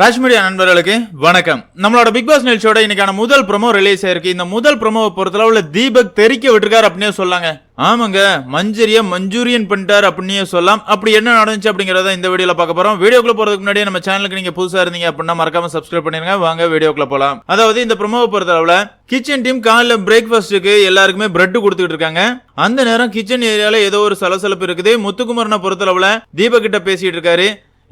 Raj media நண்பர்களுக்கு வணக்கம். நம்மளோட பிக் பாஸ் நிகழ்ச்சியோட இன்னைக்கான முதல் ப்ரொமோ ரிலீஸ் ஆயிருக்கு இந்த முதல் ப்ரோமோவை பொறுத்தளவுல தீபக் தெறிக்க விட்டுருக்காரு அப்படின்னே சொல்லாங்க. ஆமாங்க மஞ்சரிய மஞ்சூரியன் பண்ணிட்டார் அப்படின்னே சொல்லலாம் அப்படி என்ன நடந்துச்சு அப்படிங்கறத இந்த வீடியோல பார்க்க போறோம். வீடியோக்குள்ள போறதுக்கு முன்னாடி நம்ம சேனலுக்கு நீங்க புதுசா இருந்தீங்க அப்படின்னா மறக்காம சப்ஸ்கிரைப் பண்ணிருங்க. வாங்க வீடியோக்குள்ள போலாம். அதாவது இந்த ப்ரொமோவை பொறுத்தளவுல கிச்சன் டீம் காலைல பிரேக்ஃபாஸ்ட்டுக்கு எல்லாருக்குமே பிரெட் கொடுத்துட்டு இருக்காங்க. அந்த நேரம் கிச்சன் ஏரியால ஏதோ ஒரு சலசலப்பு இருக்குது. முத்துக்குமரனை பொறுத்தளவுல தீபக் கிட்ட பேசிட்டு இருக்காரு.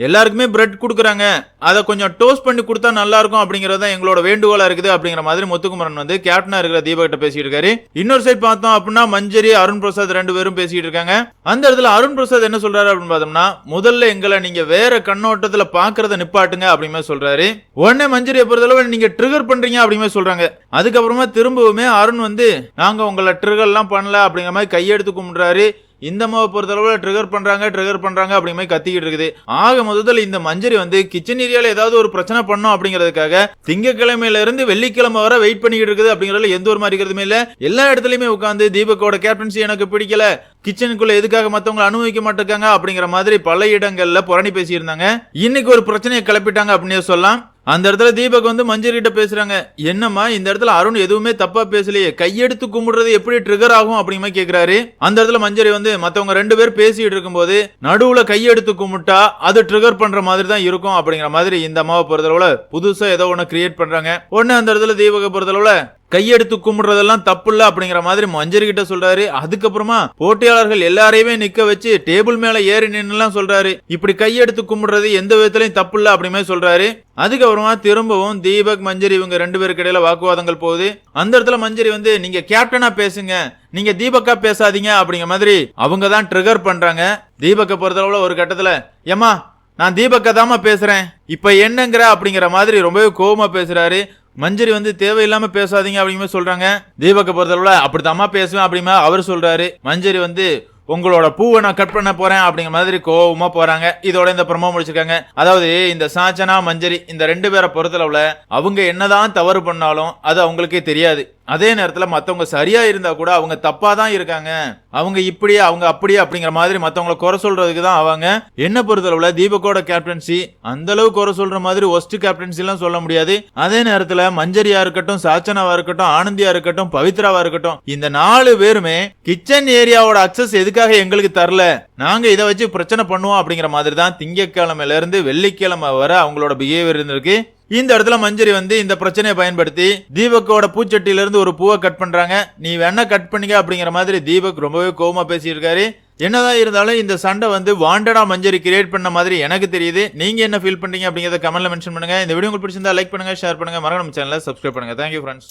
எல்லாருக்குமே பிரெட் கொடுக்குறாங்க. அதை கொஞ்சம் டோஸ்ட் பண்ணி கொடுத்தா நல்லா இருக்கும் அப்படிங்கறது தான் எங்களோட வேண்டுகோளா இருக்குது அப்படிங்கிற மாதிரி முத்துக்குமரன் வந்து கேப்டனா இருக்கிற தீபகிட்ட பேசிட்டு இருக்காரு. இன்னொரு சைட் பார்த்தோம் அப்படின்னா மஞ்சரி அருண் பிரசாத் ரெண்டு பேரும் பேசிட்டு இருக்காங்க. அந்த இடத்துல அருண் பிரசாத் என்ன சொல்றாரு அப்படின்னு பார்த்தோம்னா முதல்ல எங்களை நீங்க வேற கண்ணோட்டத்துல பாக்குறத நிப்பாட்டுங்க அப்படிமே சொல்றாரு. உடனே மஞ்சரியை பொறுத்தளவு நீங்க ட்ரிகர் பண்றீங்க அப்படிமே சொல்றாங்க. அதுக்கப்புறமா திரும்பவுமே அருண் வந்து நாங்க உங்களை ட்ரிகர்லாம் பண்ணல அப்படிங்கிற மாதிரி கையெடுத்து கும்பிடுறாரு. இந்த மாவை பொறுத்தளவில் ட்ரிகர் பண்ணுறாங்க ட்ரிகர் பண்ணுறாங்க அப்படிங்கிற மாதிரி கத்திக்கிட்டு இருக்குது. ஆக முதல்ல இந்த மஞ்சரி வந்து கிச்சன் ஏரியாவில் ஏதாவது ஒரு பிரச்சனை பண்ணோம் அப்படிங்கிறதுக்காக திங்கக்கிழமையிலிருந்து வெள்ளிக்கிழமை வரை வெயிட் பண்ணிக்கிட்டு இருக்குது அப்படிங்கிறதுல எந்த ஒரு மாதிரி இருக்கிறதுமே இல்லை. எல்லா இடத்துலையுமே உட்காந்து தீபக்கோட கேப்டன்சி எனக்கு பிடிக்கல. கிச்சனுக்குள்ள எதுக்காக மத்தவங்க அனுபவிக்க மாட்டேங்காங்க அப்படிங்கிற மாதிரி பல இடங்கள்ல புரணி பேசியிருந்தாங்க. இன்னைக்கு ஒரு பிரச்சனையை கிளப்பிட்டாங்க அப்படின்னு சொல்லலாம். அந்த இடத்துல தீபக் வந்து மஞ்சரிகிட்ட பேசுறாங்க. என்னம்மா இந்த இடத்துல அருண் எதுவுமே தப்பா பேசலையே. கையெடுத்து கும்பிடுறது எப்படி ட்ரிகர் ஆகும் அப்படிங்கிற கேக்குறாரு. அந்த இடத்துல மஞ்சரி வந்து மத்தவங்க ரெண்டு பேர் பேசிட்டு இருக்கும்போது நடுவுல கையெடுத்து கும்பிட்டா அது ட்ரிகர் பண்ற மாதிரி தான் இருக்கும் அப்படிங்கிற மாதிரி இந்த அம்மாவை பொறுத்தளவுல புதுசா ஏதோ ஒண்ணு கிரியேட் பண்றாங்க. ஒன்னு அந்த இடத்துல தீபக பொறுத்தளவுல கையெடுத்து கும்பிடுறதெல்லாம் தப்பு இல்ல அப்படிங்கிற மாதிரி மஞ்சரி கிட்ட சொல்றாரு. அதுக்கப்புறமா போட்டியாளர்கள் எல்லாரையுமே நிக்க வச்சு டேபிள் மேல ஏறி நின்னுலாம் சொல்றாரு. இப்படி கையெடுத்து கும்பிடுறது எந்த விதத்திலையும் தப்பு இல்ல அப்படிமே சொல்றாரு. அதுக்கப்புறமா திரும்பவும் தீபக் மஞ்சரி இவங்க ரெண்டு பேருக்கு இடையில வாக்குவாதங்கள் போகுது. அந்த இடத்துல மஞ்சரி வந்து நீங்க கேப்டனா பேசுங்க. நீங்க தீபக்கா பேசாதீங்க. அப்படிங்கிற மாதிரி அவங்க தான் ட்ரிகர் பண்றாங்க. தீபக்கை பொறுத்தளவுல ஒரு கட்டத்துல ஏமா நான் தீபக்கா தாமா பேசுறேன். இப்ப என்னங்கிற? அப்படிங்கிற மாதிரி ரொம்பவே கோபமா பேசுறாரு. மஞ்சரி வந்து தேவையில்லாம பேசாதீங்க அப்படிங்கிற சொல்றாங்க. தீபக்கை பொறுத்தளவுல அப்படித்தாம்மா பேசுவேன் அப்படிமா அவர் சொல்றாரு. மஞ்சரி வந்து உங்களோட பூவை நான் கட் பண்ண போறேன் அப்படிங்கிற மாதிரி கோவமா போறாங்க. இதோட இந்த பிரமோ முடிச்சிருக்காங்க. அதாவது இந்த சாச்சனா மஞ்சரி இந்த ரெண்டு பேரை பொறுத்தளவுல அவங்க என்னதான் தவறு பண்ணாலும் அது அவங்களுக்கே தெரியாது. அதே நேரத்தில் மற்றவங்க சரியா இருந்தா கூட அவங்க தப்பா தான் இருக்காங்க. அவங்க இப்படியே அவங்க அப்படியே அப்படிங்கிற மாதிரி மற்றவங்கள குறை சொல்றதுக்கு தான் அவங்க என்ன பொறுத்தளவுல தீபக்கோட கேப்டன்சி அந்த அளவு குறை சொல்ற மாதிரி ஒஸ்ட் கேப்டன்சி எல்லாம் சொல்ல முடியாது. அதே நேரத்தில் மஞ்சரியா இருக்கட்டும் சாச்சனாவா இருக்கட்டும் ஆனந்தியா இருக்கட்டும் பவித்ராவா இருக்கட்டும் இந்த நாலு பேருமே கிச்சன் ஏரியாவோட அக்சஸ் எதுக்காக எங்களுக்கு தரல? நாங்க இதை வச்சு பிரச்சனை பண்ணுவோம் அப்படிங்கிற மாதிரி தான் திங்கக்கிழமையில இருந்து வெள்ளிக்கிழமை வர அவங்களோட பிஹேவியர் இருந்திருக்கு. இந்த இடத்துல மஞ்சரி வந்து இந்த பிரச்சனையை பயன்படுத்தி தீபக்கோட பூச்சட்டியிலிருந்து ஒரு பூவை கட் பண்றாங்க. நீ வேணா கட் பண்ணிக்க அப்படிங்கிற மாதிரி தீபக் ரொம்பவே கோவமா பேசியிருக்காரு. என்னதான் இருந்தாலும் இந்த சண்டை வந்து வாண்டடா மஞ்சரி கிரியேட் பண்ண மாதிரி எனக்கு தெரியுது. நீங்க என்ன ஃபீல் பண்றீங்க அப்படிங்கறத கமெண்ட்ல மென்ஷன் பண்ணுங்க. இந்த வீடியோ உங்களுக்கு பிடிச்சிருந்தா லைக் பண்ணுங்க ஷேர் பண்ணுங்க. மறக்காம சேனலை சப்ஸ்கிரைப் பண்ணுங்க. Thank you friends